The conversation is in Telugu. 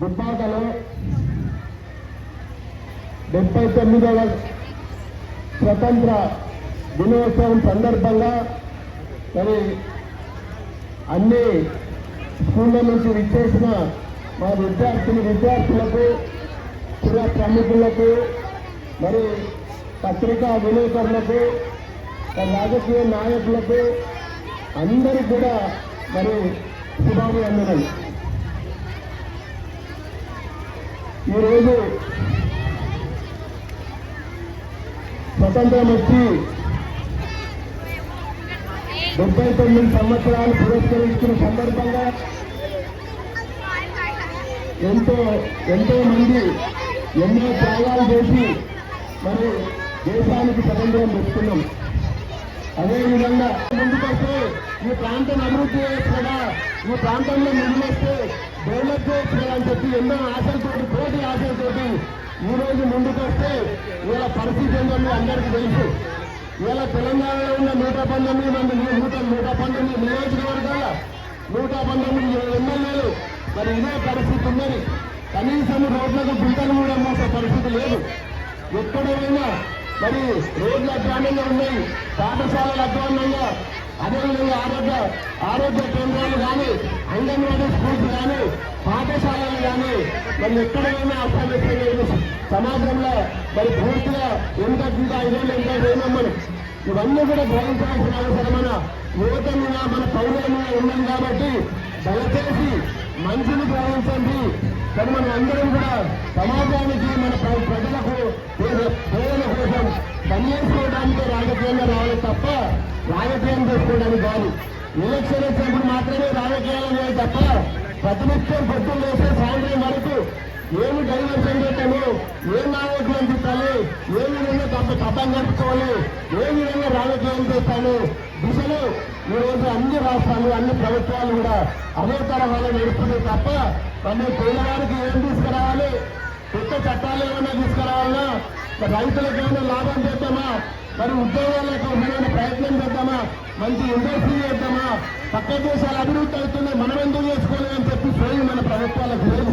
దుబ్బాకలో డెబ్బై తొమ్మిదవ స్వతంత్ర దినోత్సవం సందర్భంగా మరి అన్ని స్కూళ్ళ నుంచి విచ్చేసిన మా విద్యార్థులు విద్యార్థులకు కూడా ప్రముఖులకు మరి పత్రికా విలేకరులకు రాజకీయ నాయకులకు అందరికీ కూడా మరి శుభాభివందనలు ఈరోజు స్వతంత్రం వచ్చి డెబ్బై తొమ్మిది సంవత్సరాలు పురస్కరించుకున్న సందర్భంగా ఎంతో ఎంతో మంది ఎన్నో త్యాగాలు చేసి మరి దేశానికి స్వతంత్రం తెచ్చుకున్నాం. అదేవిధంగా ముందుకొస్తే ఈ ప్రాంతం అభివృద్ధి చేయొచ్చు కదా. ఈ ప్రాంతంలో ముందుకొస్తే డెవలప్ చేయొచ్చు చెప్పి ఎన్నో ఆశలతోటి పోటీ ఆశలతోటి ఈ రోజు ముందుకొస్తే ఇలా పరిస్థితి ఏంటో అందరికీ తెలుసు. ఇలా తెలంగాణలో ఉన్న నూట పంతొమ్మిది మంది నూట నూట పంతొమ్మిది నియోజకవర్గాల నూట పంతొమ్మిది ఎమ్మెల్యేలు. మరి ఇదే పరిస్థితి ఉన్నది. కనీసం రోడ్లకు బిడ్డలు కూడా మోసే పరిస్థితి లేదు. ఎక్కడైనా మరి రోడ్లు అధ్వానంగా ఉన్నాయి పాఠశాలలు అధ్వానంగా అదేవిధంగా ఆరోగ్య ఆరోగ్య కేంద్రాలు కానీ అంగన్వాడీ స్కూల్స్ కానీ మరి ఎక్కడైనా అసమస్య సమాజంలో మరి పూర్తిగా ఎంత ఇంకా ఇరవై ఎంత వేయమని ఇవన్నీ కూడా గ్రహించాల్సిన అవసరమైన యువత మీద మన పౌరుల ఉన్నాం కాబట్టి దయచేసి మంచిని గ్రహించండి కానీ మనం అందరం కూడా సమాజానికి మన ప్రజలకు పేద- పేదల కోసం పనిచేసుకోవడానికి రాజకీయంగా రావాలి తప్ప రాజకీయం చేసుకోవడానికి కాదు. ఎలక్షన్ వచ్చినప్పుడు మాత్రమే రాజకీయాలు చేయాలి తప్ప ప్రతినిత్యం పొద్దున్న వేసే సాయంత్రం వరకు ఏమి డైవర్షన్ చేద్దాము ఏం నాయకులు అందించాలి ఏ విధంగా తప్ప కథం కట్టుకోవాలి ఏ విధంగా రాజకీయం చేస్తాను. దిశలు ఈరోజు అన్ని రాష్ట్రాలు అన్ని ప్రభుత్వాలు కూడా అదే తరహాలో నడుస్తున్నాయి తప్ప మన పేదవారికి ఏం తీసుకురావాలి? కొత్త చట్టాలు ఏమైనా తీసుకురావాలన్నా రైతులకేమైనా రైతులకు ఏమైనా లాభం చేద్దామా? మరి ఉద్యోగాలకు ఏమైనా ప్రయత్నం చేద్దామా? మంచి ఇండస్ట్రీ చేద్దామా? ప్రదేశాలు అభివృద్ధి అవుతున్నాయి మనం ఎందుకు చేసుకోలేదని చెప్పి స్వయం మన ప్రభుత్వాలకు లేదు